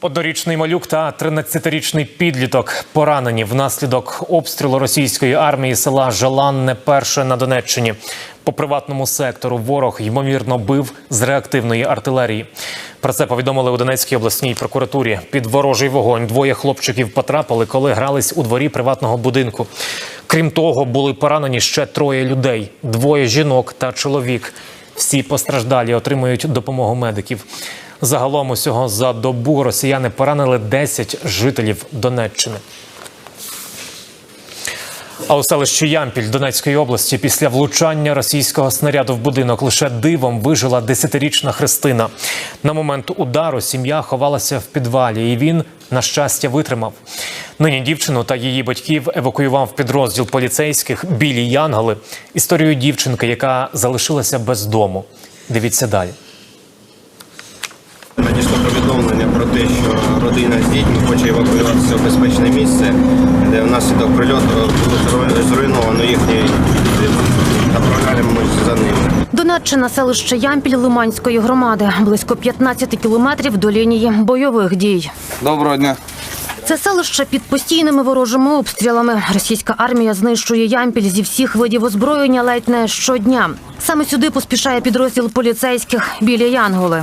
Однорічний малюк та 13-річний підліток поранені внаслідок обстрілу російської армії села Желанне перше на Донеччині. По приватному сектору ворог ймовірно бив з реактивної артилерії. Про це повідомили у Донецькій обласній прокуратурі. Під ворожий вогонь двоє хлопчиків потрапили, коли грались у дворі приватного будинку. Крім того, були поранені ще троє людей: двоє жінок та чоловік. Всі постраждалі отримують допомогу медиків. Загалом усього за добу росіяни поранили 10 жителів Донеччини. А у селищі Ямпіль Донецької області після влучання російського снаряду в будинок лише дивом вижила десятирічна Христина. На момент удару сім'я ховалася в підвалі, і він, на щастя, витримав. Нині дівчину та її батьків евакуював підрозділ поліцейських білі Янголи. Історію дівчинки, яка залишилася без дому. Дивіться далі. Повідомлення про те, що родина з дітьми хоче евакуюватися в безпечне місце, де внаслідок прильоту було зруй- зруйновано їхній за ними. Донеччина, селище Ямпіль Лиманської громади, близько 15 кілометрів до лінії бойових дій. Доброго дня. Це селище під постійними ворожими обстрілами. Російська армія знищує Ямпіль зі всіх видів озброєння ледь не щодня. Саме сюди поспішає підрозділ поліцейських білі Янголи.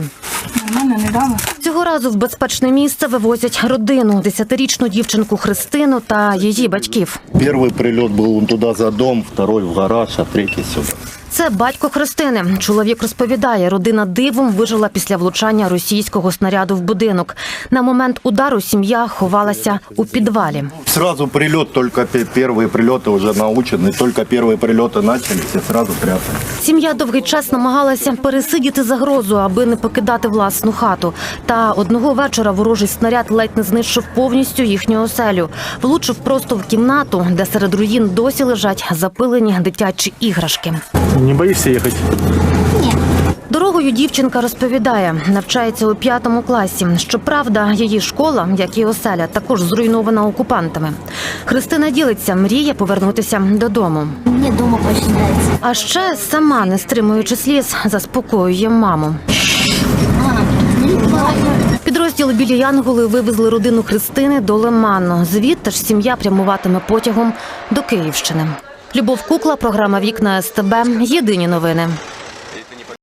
Нормально, не дали. Цього разу в безпечне місце вивозять родину, десятирічну дівчинку Христину та її батьків. Перший прильот був туди за дом, второй в гараж, а третій сюда. Це батько Христини. Чоловік розповідає, родина дивом вижила після влучання російського снаряду в будинок. На момент удару сім'я ховалася у підвалі. Сразу прилет, только пе- первые прилеты уже научены, только первые прилеты начались и сразу прятались. Сім'я довгий час намагалася пересидіти загрозу, аби не покидати власну хату. Та одного вечора ворожий снаряд ледь не знищив повністю їхню оселю. Влучив просто в кімнату, де серед руїн досі лежать запилені дитячі іграшки. Не боишься ехать? Дорогою дівчинка розповідає, навчається у п'ятому класі. Щоправда, її школа, як і оселя, також зруйнована окупантами. Христина ділиться, мріє повернутися додому. Мне дома очень. А ще сама, не стримуючи сліз, заспокоює маму. Підрозділ білі Янголи вивезли родину Христини до Лиману. Звідти ж сім'я прямуватиме потягом до Київщини. Любов Кукла, програма Вікна СТБ. Єдині новини.